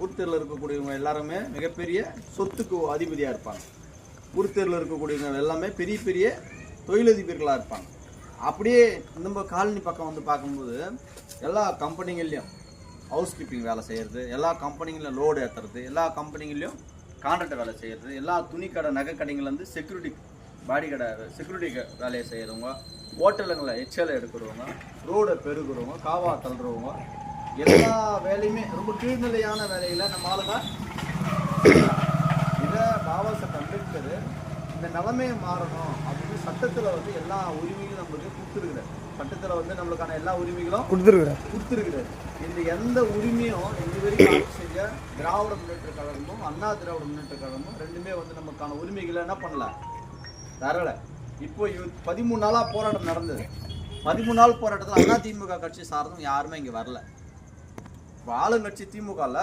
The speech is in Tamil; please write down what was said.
உருத்தேரில் இருக்கக்கூடியவங்க எல்லாருமே மிகப்பெரிய சொத்துக்கு அதிபதியாக இருப்பாங்க. உருத்தேரில் இருக்கக்கூடியவங்க எல்லாமே பெரிய பெரிய தொழிலதிபர்களாக இருப்பாங்க. அப்படியே நம்ம காலனி பக்கம் வந்து பார்க்கும்போது எல்லா கம்பெனிங்கள்லேயும் ஹவுஸ் கீப்பிங் வேலை செய்கிறது எல்லா கம்பெனிங்களிலும் லோடு ஏற்றுறது எல்லா கம்பெனிங்கள்லேயும் கான்ட்ராக்ட் வேலை செய்கிறது எல்லா துணி கடை நகை கடைங்கள்லேருந்து செக்யூரிட்டி பாடி கடை செக்யூரிட்டி வேலையை செய்கிறவங்க ஹோட்டலுங்களை எச்எல் எடுக்கிறவங்க ரோடை பெருகிறவங்க காவா தள்ளுறவங்க எல்லா வேலையுமே ரொம்ப கீழ்நிலையான வேலையில நம்ம ஆளுங்க. இதை பாபா அம்பேத்கர் இந்த நிலைமையை மாறணும் அப்படின்னு சட்டத்துல வந்து எல்லா உரிமைகளும் நம்மளுக்கு கொடுத்துருக்குறாரு. சட்டத்துல வந்து நம்மளுக்கான எல்லா உரிமைகளும் கொடுத்துருக்குறேன் கொடுத்துருக்குறாரு. இந்த எந்த உரிமையும் இது வரைக்கும் செஞ்ச திராவிட முன்னேற்ற கழகமும் அண்ணா திராவிட முன்னேற்ற கழகமும் ரெண்டுமே வந்து நமக்கான உரிமைகளை என்ன பண்ணல? தரல. இப்போ பதிமூணு நாளா போராட்டம் நடந்தது. பதிமூணு நாள் போராட்டத்தில் அண்ணா திமுக கட்சி சார்ந்தும் யாருமே இங்க வரல. இப்போ ஆளுங்கட்சி திமுகல